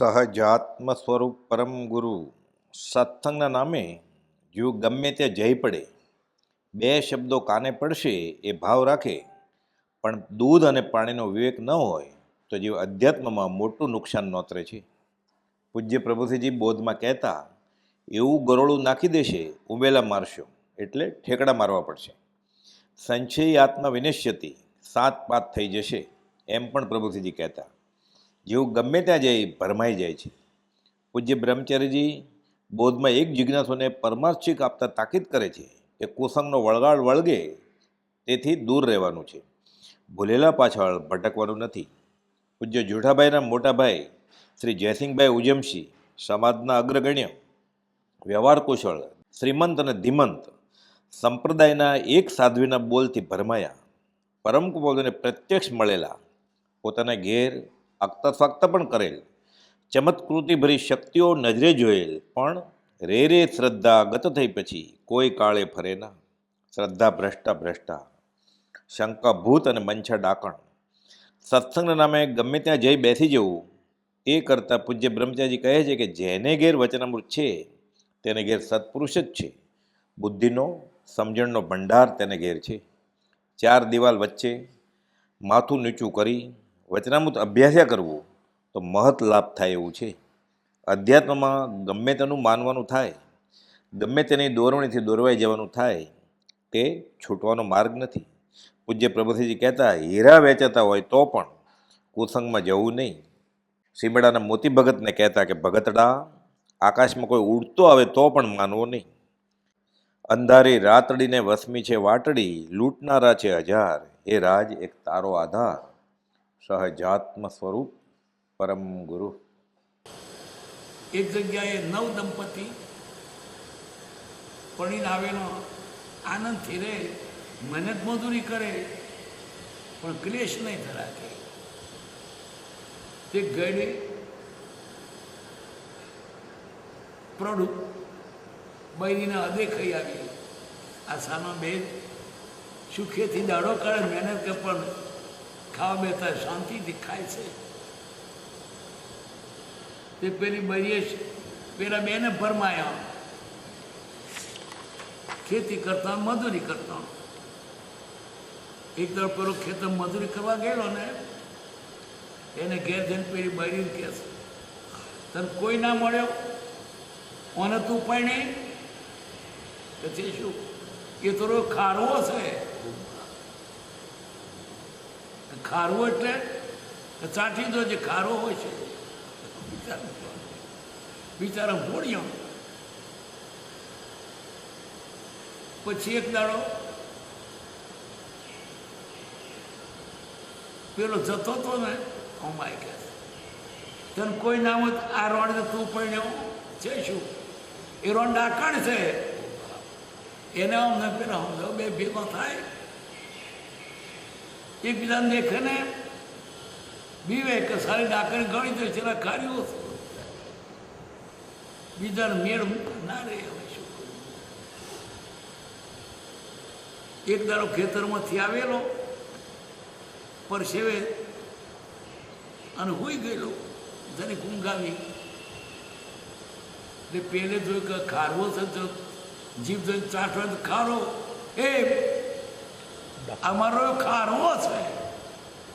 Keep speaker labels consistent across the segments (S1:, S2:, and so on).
S1: સહજાત્મ સ્વરૂપ પરમ ગુરુ સત્સંગના નામે જો ગમે તે જઈ પડે બે શબ્દો કાને પડશે એ ભાવ રાખે પણ દૂધ અને પાણીનો વિવેક ન હોય તો જીવ અધ્યાત્મમાં મોટું નુકસાન નોતરે છે પૂજ્ય પ્રભુસિંહજી બોધમાં કહેતા એવું ગરોળું નાખી દેશે ઉમેલા મારશો એટલે ઠેકડા મારવા પડશે સંશય આત્મા વિનિશ્યતી સાત પાત થઈ જશે એમ પણ પ્રભુસિંહજી કહેતા જેવું ગમે ત્યાં જાય ભરમાઈ જાય છે. પૂજ્ય બ્રહ્મચારીજી બોધમાં એક જિજ્ઞાસુને પરમાર્શિક આપતા તાકીદ કરે છે કે કુસંગનો વળગાડ વળગે તેથી દૂર રહેવાનું છે. ભૂલેલા પાછળ ભટકવાનું નથી. પૂજ્ય જોઠાભાઈના મોટાભાઈ શ્રી જયસિંહભાઈ ઉજમશી સમાજના અગ્રગણ્ય, વ્યવહાર કુશળ, શ્રીમંત અને ધીમંત સંપ્રદાયના એક સાધ્વીના બોલથી ભરમાયા. પરમ કુબોધને પ્રત્યક્ષ મળેલા પોતાના ઘેર અક્તસ્વાક્ત પણ કરેલ. ચમત્કૃતિભરી શક્તિઓ નજરે જોયેલ, પણ રે રે શ્રદ્ધા ગત થઈ પછી કોઈ કાળે ફરે ના. શ્રદ્ધા ભ્રષ્ટા ભ્રષ્ટા. શંકા ભૂત અને મંછા ડાકણ. સત્સંગના નામે ગમે ત્યાં જઈ બેસી જવું. એ કરતાં પૂજ્ય બ્રહ્મચારી કહે છે કે જેને ઘેર વચનામૃત છે, તેને ઘેર સત્પુરુષ જ છે. બુદ્ધિનો, સમજણનો ભંડાર તેને ઘેર છે. ચાર દિવાલ વચ્ચે માથું નીચું કરી વચનામૃત અભ્યાસ્યા કરવું, તો મહત લાભ થાય એવું છે. અધ્યાત્મમાં ગમે તેનું માનવાનું થાય, ગમે તેની દોરવણીથી દોરવાઈ જવાનું થાય, તે છૂટવાનો માર્ગ નથી. પૂજ્ય પ્રભુસિંહજી કહેતા, હીરા વેચાતા હોય તો પણ કુસંગમાં જવું નહીં. સીમડાના મોતી ભગતને કહેતા કે, ભગતડા, આકાશમાં કોઈ ઉડતો આવે તો પણ માનવો નહીં. અંધારી રાતડીને વસમી છે વાટડી, લૂંટનારા છે હજાર. એ રાજ, એક તારો આધાર. સહજાત્મ સ્વરૂપ પરમ ગુરુ.
S2: એક જગ્યાએ નવ દંપતી પરિણાવેનો આનંદથી રહે મહેનત મજૂરી કરે, પણ ક્લેશ નહીં ધરાકે તે ગયડી પ્રણુ બૈરીને અદેખાઈ આવી. આ સાનો બે સુખેથી દાડો કાઢે, મહેનત કે પણ ખાવા બેતા શાંતિથી ખાય છે. તે પેલી બરીએ પેલા બેને ફરમાયા ખેતી કરતા મજૂરી કરતા એક તરફ પેલો ખેતર મજૂરી કરવા ગયેલો ને, એને ઘેર જઈને પેલી બરી કે તને કોઈ ના મળ્યો? ઓને તું પણ નહીં પછી શું? એ તો ખારવો છે. ખારવો એટલે ચાટી દો જે ખારો હોય છે. બિચારા બિચારા પછી એક દાડો પેલો જતો હતો ને અમાય કે તને કોઈ નામ આ રોડ તું પડ્યો છે શું? એ રોડ ડાકણ છે. એને અમને પેલા સમજો બે ભેગો થાય. એકબીજાને દેખે ને, બીવે કે સારી ડાકરી ગણી દે છે કાર્યો બીજાને મેળ ના રે હવે શું? એક દાડો ખેતરમાંથી આવેલો પરસેવે અને હોઈ ગયેલો જરીક ગુંગાવી. એટલે પેલે જોયું કે ખારવો થતો જીભ જોઈને ચાટવા ખારો. એ અમારો ખારવો છે.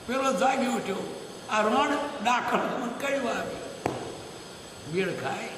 S2: પેલો જાગી ઉઠ્યો. આ રણ ડાકણ મને કયું આવી મેળ ખાય.